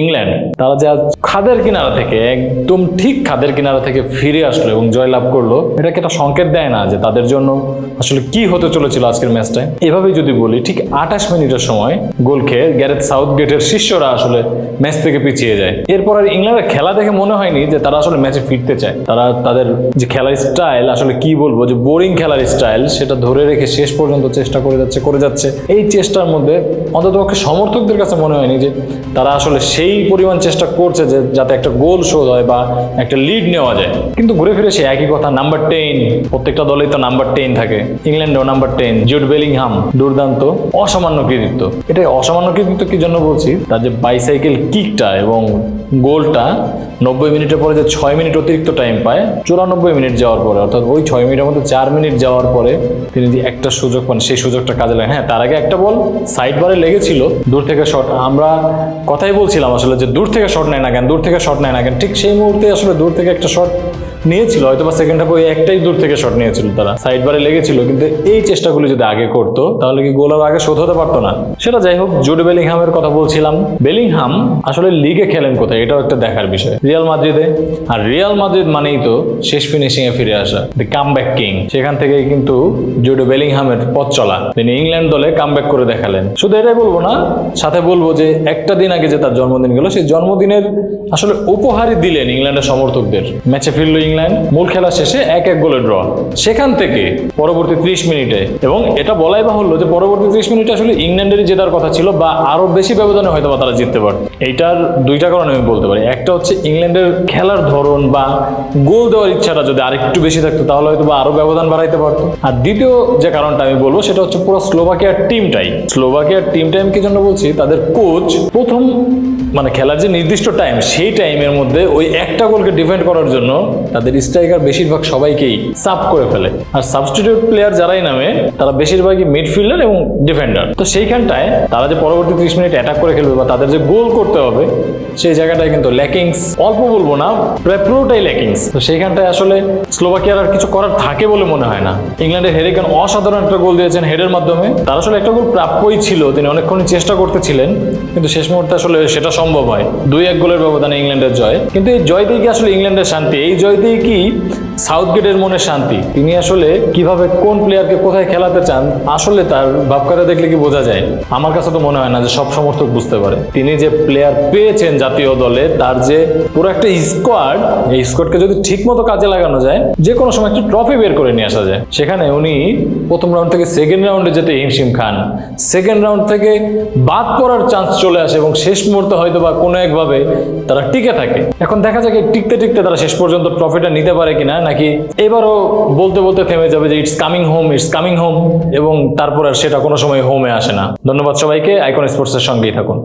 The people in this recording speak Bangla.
ইংল্যান্ড, তারা যে খাদের কিনারা থেকে, একদম ঠিক খাদের কিনারা থেকে ফিরে আসলো এবং জয়লাভ করল, এটাকে একটা সংকেত দেয় না যে তাদের জন্য আসলে কি হতে চলেছিল আজকের ম্যাচটায় এভাবেই যদি বলি, ঠিক আঠাশ মিনিটের সময় গোল খেয়ে গ্যারেথ সাউথ গেটের শিষ্যরা আসলে ম্যাচ থেকে পিছিয়ে যায়। এরপর আর ইংল্যান্ডের খেলা দেখে মনে হয়নি যে তারা আসলে ম্যাচে ফিরতে চায়। তারা তাদের যে খেলার স্টাইল, আসলে কি বলব, যে বোরিং খেলার স্টাইল, সেটা ধরে রেখে শেষ পর্যন্ত চেষ্টা করে যাচ্ছে করে যাচ্ছে। এই চেষ্টার মধ্যে অন্ততপক্ষে সমর্থকদের কাছে মনে হয়নি যে তারা আসলে সেই পরিমাণ চেষ্টা করছে যে যাতে একটা গোল শোধ হয় বা একটা লিড নেওয়া যায়। কিন্তু ঘুরে ফিরে সে একই কথা নাম্বার টেন প্রত্যেকটা দলেই তো নাম্বার টেন থাকে। ইংল্যান্ডেও নাম্বার টেন জুট বেলিংহাম, দুর্দান্ত, অসামান্য কৃতিত্ব। এটা অসামান্য কৃতিত্ব কি জন্য বলছি? তার যে বাইসাইকেল কিকটা এবং গোলটা নব্বই মিনিটের পরে যে ছয় মিনিট অতিরিক্ত টাইম পায়, চুরানব্বই মিনিট যাওয়ার পরে, অর্থাৎ ওই ছয় মিনিটের মধ্যে চার মিনিট যাওয়ার পরে তিনি যে একটা সুযোগ পান, সেই সুযোগটা কাজে লাগে। হ্যাঁ তার আগে একটা বল সাইড বারে লেগেছিল, দূর থেকে শট আমরা কথাই বলছিলাম আসলে যে দূর থেকে শট নেয় না কেন, দূর থেকে শট নেয় না কেন, ঠিক সেই মুহূর্তে আসলে দূর থেকে একটা শট নিয়েছিল হয়তো বা সেকেন্ড হাফে ওই একটাই দূর থেকে শট নিয়েছিল তারা। সাইড বারে লেগেছিল, কিন্তু এই চেষ্টাগুলো যদি আগে করতো, তাহলে কি গোল আর আগে শোধ হতে পারতো না? সেটা যাই হোক, জুড বেলিংহামের কথা বলছিলাম। বেলিংহাম আসলে লিগে খেলেন কোথায়, এটাও একটা দেখার বিষয়। রিয়াল মাদ্রিদে আর রিয়াল মাদ্রিদ মানেই তো শেষ ফিনিশিং এ ফিরে আসা দ্য কাম ব্যাক কিং সেখান থেকেই কিন্তু জুড বেলিংহামের পথ চলা। তিনি ইংল্যান্ড দলে কাম ব্যাক করে দেখালেন। শুধু এটাই বলব না, সাথে বলব যে একটা দিন আগে যে তার জন্মদিন গেল, সেই জন্মদিনের আসলে উপহারই দিলেন ইংল্যান্ডের সমর্থকদের। ম্যাচে ফিরলো ইংল্যান্ড মূল খেলা শেষে এক এক গোলে ড্র। সেখান থেকে পরবর্তী ত্রিশ মিনিটে, এবং এটা বলাই বাহুল্য যে পরবর্তী ত্রিশ মিনিটে আসলে ইংল্যান্ডেরই জেতার কথা ছিল বা আরও বেশি ব্যবধানে হয়তো বা তারা জিততে পারত। এইটার দুইটা কারণে আমি বলতে পারি। একটা হচ্ছে ইংল্যান্ডের খেলার ধরন বা গোল দেওয়ার ইচ্ছাটা যদি আরেকটু বেশি থাকতো, তাহলে হয়তো বা আরও ব্যবধান বাড়াইতে পারতো। আর দ্বিতীয় যে কারণটা আমি বলব, সেটা হচ্ছে পুরো স্লোভাকিয়ার টিমটাই। স্লোভাকিয়ার টিমটাই আমি কি জন্য বলছি? তাদের কোচ প্রথম মানে খেলার যে নির্দিষ্ট টাইম, সেই টাইমের মধ্যে ওই একটা গোলকে ডিফেন্ড করার জন্য তাদের স্ট্রাইকার বেশিরভাগ সবাইকেই সাব করে ফেলে। আর সাবস্টিটিউট প্লেয়ার যারাই নামে, তারা বেশিরভাগই মিডফিল্ডার এবং ডিফেন্ডার তো সেইখানটায় তারা যে পরবর্তী ত্রিশ মিনিট অ্যাটাক করে খেলবে বা তাদের যে গোল করতে হবে, সেই জায়গাটায় কিন্তু ল্যাকিংস অল্প বলব না, প্রায় পুরোটাই ল্যাকিংস তো সেইখানটায় আসলে স্লোভাকিয়ার আর কিছু করার থাকে বলে মনে হয় না। ইংল্যান্ডের হেরিকান অসাধারণ একটা গোল দিয়েছেন হেডের মাধ্যমে। তার আসলে একটা গোল প্রাপ্যই ছিল, তিনি অনেকক্ষণ চেষ্টা করতেছিলেন, কিন্তু শেষ মুহূর্তে আসলে সেটা সম্ভব হয়। দুই এক গোলের ব্যবধানে ইংল্যান্ডের জয়। কিন্তু এই জয় দিয়ে আসলে ইংল্যান্ডের শান্তি? এই জয় দিয়ে কি সাউথগেটের মনে শান্তি। তিনি আসলে কীভাবে কোন প্লেয়ারকে কোথায় খেলাতে চান, আসলে তার ভাবকারে দেখলে কি বোঝা যায়? আমার কাছে তো মনে হয় না যে সব সমর্থক বুঝতে পারে। তিনি যে প্লেয়ার পেয়েছেন জাতীয় দলে, তার যে পুরো একটা স্কোয়াড এই স্কোয়াডকে যদি ঠিক মতো কাজে লাগানো যায়, যে কোনো সময় একটা ট্রফি বের করে নিয়ে আসা যায়। সেখানে উনি প্রথম রাউন্ড থেকে সেকেন্ড রাউন্ডে যেতে হিমশিম খান। সেকেন্ড রাউন্ড থেকে বাদ পড়ার চান্স চলে আসে এবং শেষ মুহূর্তে হয়তো বা কোনো একভাবে তারা টিকে থাকে। এখন দেখা যাক টিকতে টিকতে তারা শেষ পর্যন্ত ট্রফিটা নিতে পারে কিনা। নাকি? এবারও বলতে বলতে থেমে যাবে যে it's coming home it's coming home এবং তারপর আর সেটা কোনো সময় হোমে আসে না। ধন্যবাদ সবাইকে। আইকন স্পোর্টসের সঙ্গেই থাকুন।